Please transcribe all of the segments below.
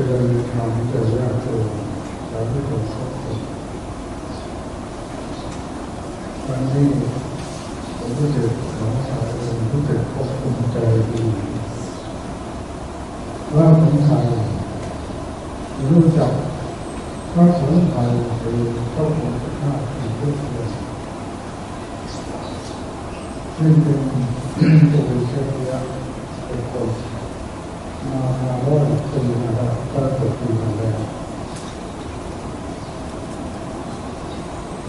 นทางจะยากเกินสาธุชนวันนี้ผมก็จะขอสายผมก็จะควบคุมใจดีว่าคนไทยรู้จักพระสงฆ์ไทยคือพระองค์ข้าที่พุทธเลยซึ่งเป็นตัวเชื่อเป็นคนมามาร้อยปีมาแล้วก็ตกปีมาแล้ว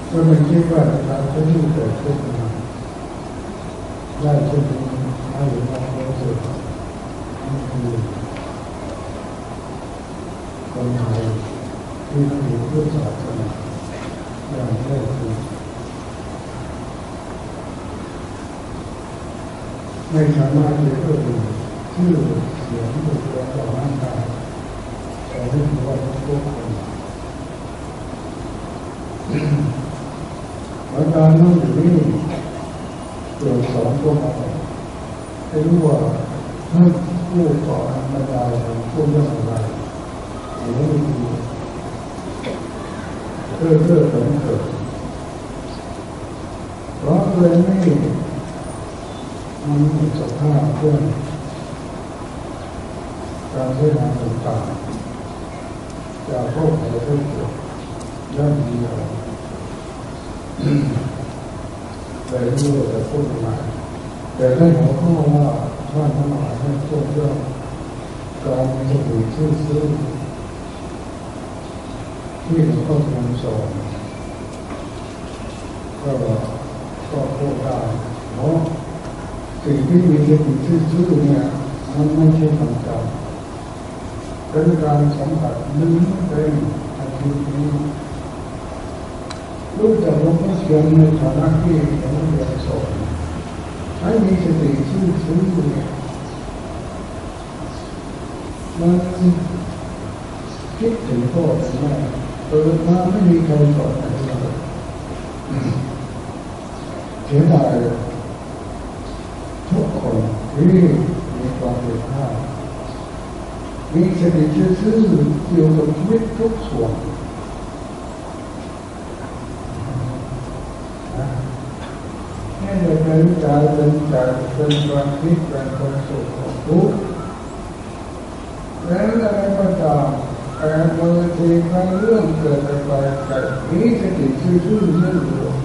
ก็เป็นคิด ว่าการที่เกิดขึ้นมาได้เช่วยให้เรารู้สึกนี่คือคนไทยที่มีพุทธศาสนาอย่างแท้จริงไม่สามารถจะเพิ่มชื่อเสียงบุคคลต่อร่างกายแต่เรื่องว่าทุกคน อาการนั่งอยู่นี่เกิดสอนพวเราให้รู้ว่าท่านผู้สอนบรรดาผู้เรื่องอะไรหรือไม่ดีเพื่อเพื่อผลเกิดเพราะเลยไม่มันมีสภาพเพื่อนการใช้งานต่างๆจากพวกเราทุกคนย่อมดีเร แต่รู้ว่าจะพูดยังไงแต่ได้หัวข้อว่าท่านทั้งหลายให้พูดเรื่องการมีสติชื่อซื้อที่หลวงพ่อทรงสอนก็ก็พูดได้เนาะสิ่งที่มีสติชื่อซื้อเนี่ยมันไม่ใช่คำจำเป็นการสัมผัสนึกเป็นอาทิตย์นี้ รู้จักหลวงพ่อเชียงในฐานะที่หลวงพ่อเรียนสอนให้มีสติชื่อซื้อเนี่ยมันคิดถึงพ่อถึงแม่เปิดมาไม่มีใครสอนอะไรเลยเสียดายทุกคนที่มีความผิดพลาดมีสติซื่อเกี่ยวกับชีวิตทุกส่วน ให้เป็นใจเป็นใจเป็นความคิดเป็นความสุขของทุกแล้วอะไรก็ตามแต่บางทีบางเรื่องเกิดไปแต่มีสติซื่อๆนั่นเอง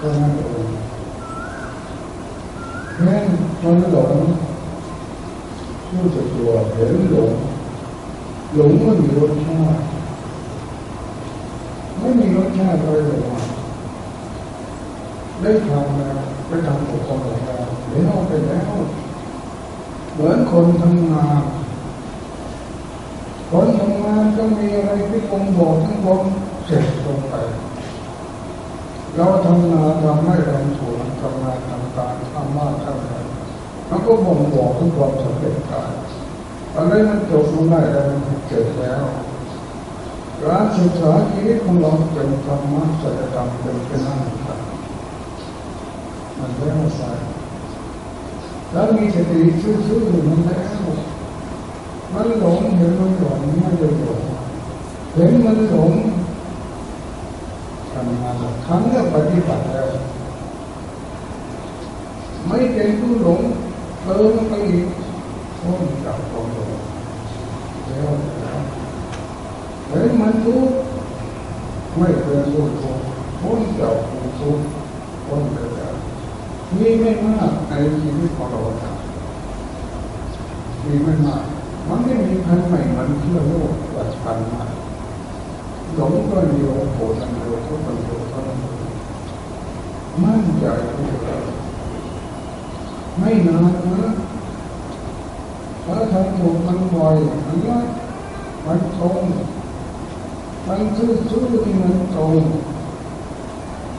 ก็นั่นเองแค่มันหลงรู้สึกตัวเห็นหลงหลงไม่มีรสชาติไม่มีรสชาติอะไรเลย ได้ทำแล้วไปทำกับคนแล้วแล้วไปแล้วเหมือนคนทำงานคนทำงานก็มีอะไรที่ผมบอกทั้งหมดเสร็จลงไปเราทำงานทำไม่ทำสวนทำงานทำการทำมากทำไรมันก็บ่งบอกถึงความสำเร็จการอะไรมันจบลงได้แล้วมันเกิดแล้วการศึกษาชีวิตของเราเป็นธรรมะศัจธรรมเป็นเป็นนั่นครับ mình thấy là sai đó như thế thì chưa chưa thì mình thấy khác một. Mình lộn hiểu mình lộn nó đều lộn đến mình lộn thành là thắng là phải đi phạt theo mấy cái cứ lộn tớ nó cái gì? Thôi gặp đọc còn lộn thế không đến mình cứ quay về rồi thôi bốn chậu cũng con được มีไม่เป็นผู้ทุกข์พ้นจากแล้วมีไม่มากในชีวิตของเรามีไม่มากมันไม่มีพันใหม่มันเชื่อโลกปัจจุบันมาหลงก็เดียวโผล่ทางเดียวทุกคนเดียวเท่านั้นมั่นใจที่จะไม่นานนะถ้าทำถูกมันบ่อยมันก็มันตรงมันซื่อซื่อที่มันตรง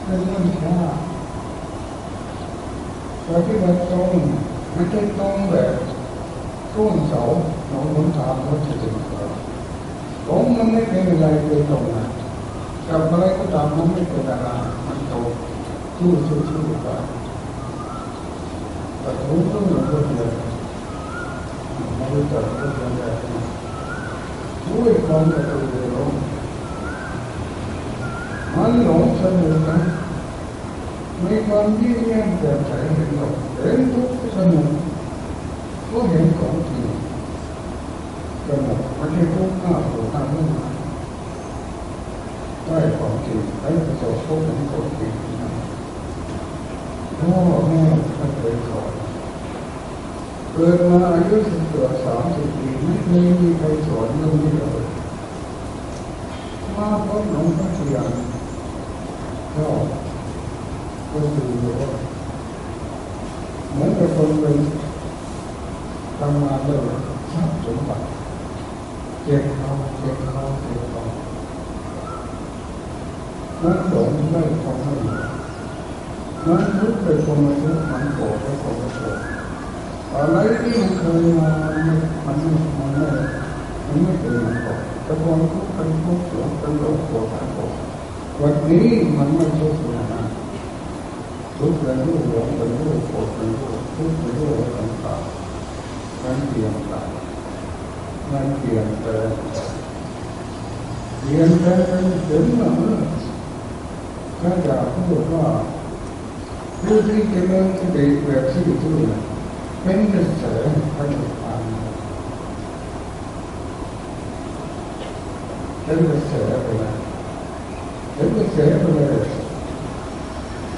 เป็นเรื่องช้าแต่ที่มันตรงไม่ใช่ตรงแบบร่วงเสาหนองหนทางรถจะถึงผมมันไม่เป็นอะไรเลยตรงนะกับอะไรก็ตามมันไม่เป็นอะไรมันตรงสู้สู้สู้ไปแต่ผมก็เหมือนกันเลย ไม่รู้จักก็จะแยกด้วยความกระตือรือร้นมันหลงสนุกนะ มีความยิ่งแย้มแจ่มใสเห็นหรอกเห็นทุกสนุกก็เห็นของจริงสนุกไม่ใช่ทุกข์หน้าโผล่หน้ามุ่งได้ของจริงได้ประสบพบเห็นของจริงนะพ่อแม่ท่านเคยสอนเกิดมาอายุสิบเกือบสามสิบปีไม่มีใครสอนเรื่องนี้เลยมาพบหลวงพ่อเทียนก็ก็ คือว่าเหมือนกับคนเป็นทำงานเลยทรัพย์สมบัติเก็บเขาเก็บเขาเก็บเขานั้นหลงไม่ทำให้ดีนั้นทุกข์เป็นคนมาทุกข์มันโกรธเป็นคนมาโกรธอะไรที่มันเคยมามันไม่มันไม่มันไม่เป็นมันก่อนแต่ความทุกข์เป็นทุกข์หลงเป็นหลงโกรธเป็นโกรธวันนี้มันไม่ทุกข์ ทุกข์เป็นรูปหลงเป็นรูปโกรธเป็นรูปทุกข์เป็นรูปต่างๆมันเปลี่ยนไปมันเปลี่ยนแปลงเปลี่ยนแปลงถึงเมื่อถ้าอยากพูดว่าผู้ที่เจริญสติแบบที่พูดเป็นกระแสพระนิพพานเป็นกระแสไปแล้วเป็นกระแสไปเลยวั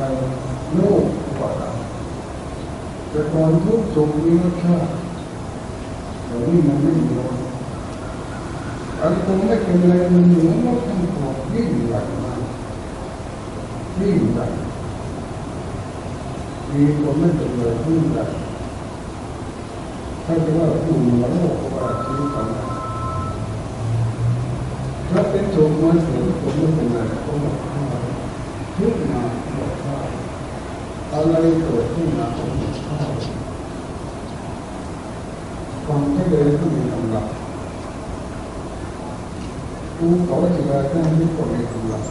ในโลกกว่านั้นแต่ก่อนทุกสุขมีรสชาติแต่นี่มันไม่มีรสอันตรงไม่เป็นไรมันเหมือรถทั้งตัวยิ่งใหญ่มากยิ่งใหญ่มีคนไม่เป็นเลยยิ่งใหญ่ถ้าจะว่าผู้เหนือโลกกว่าชีวิตของเราถ้าเป็นสุขมันถึงผมไม่เป็นไรก็หมด ข้าวทุกมาหมดข้าวอะไรเกิดขึ้นมาก็หมดข้าความที่เลยก็มีกำลังภูเขาจิตาท่านที่ก็มีกำลัง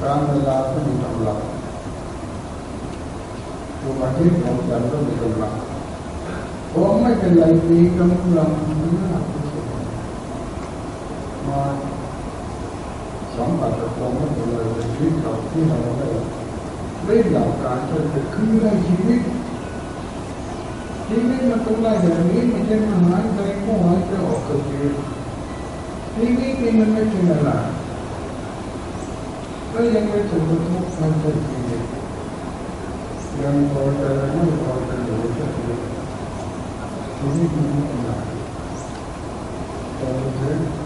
การเวลาก็มีกำลังดวงอาทิตย์ของจันทร์ก็มีกำลังผมไม่เป็นไรมีกำลังมากที่สุดมา plannen voor de retreat had prima model. Tweede afvraag is de cura जीवित जीवित मतलब है मेरे मुझे महान बैंक को वहाँ से ऑफ़र किए जीवित के मन में क्यों मिला तो ये मैं चंद्र को अंतर किए ज्ञान बहुत कर रहे हैं बहुत कर रहे हैं जीवित मन में मिला तो मुझे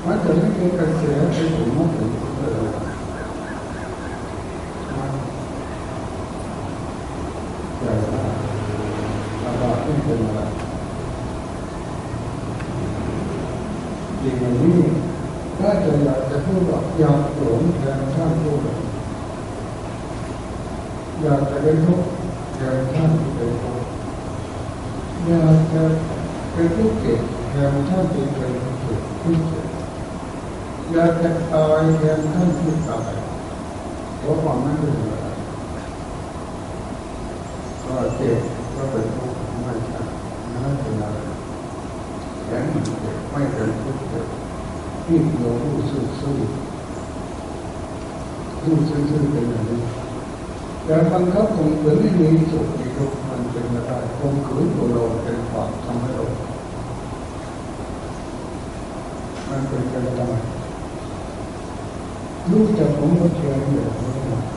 นต้องได้อย่างนี้ไม่ใช่มาหายใจก็หายใจออกก็ชีวิตชีวิตนี่มันไม่เป็นอะไรก็ยังไม่ถูกทุกข์มันเป็นชีวิตยังพอใจไม่พอใจอยู่ก็ชีวิตชีวิตมันไม่เป็นอะไรแต่ถึงมันจะไม่เป็นกระแสไปถึงมันถึงเลยมันใหญ่มากระบาดไม่เป็นอะไรจริงอย่างนี้ถ้าจะอยากจะพูดว่าอยากหลงแทนท่านพูดอยากจะเป็นทุกข์แทนท่านที่เป็นทุกข์อยากจะเป็นทุกข์เก่งแทนท่านที่เป็นทุกข์ที่เก่ง ด อยากจะตายแทนท่านที่ตายเพราะความนั้นเป็นอะไรก็เจ็บก็เป็นทุกข์ไม่ใช่ไม่เป็นอะไรแข็งมันเจ็บไม่เป็นทุกข์เจ็บที่เรารู้ซื่อซื่อรู้ซื่อซื่อเป็นอย่างนี้แต่บังคับข่มขืนให้มีสุขมีทุกข์มันเป็นไม่ได้ข่มขืนตัวเราเป็นความทำให้เรามันเป็นไปได้รู้จัก 누구두잘모르 구, 기 억,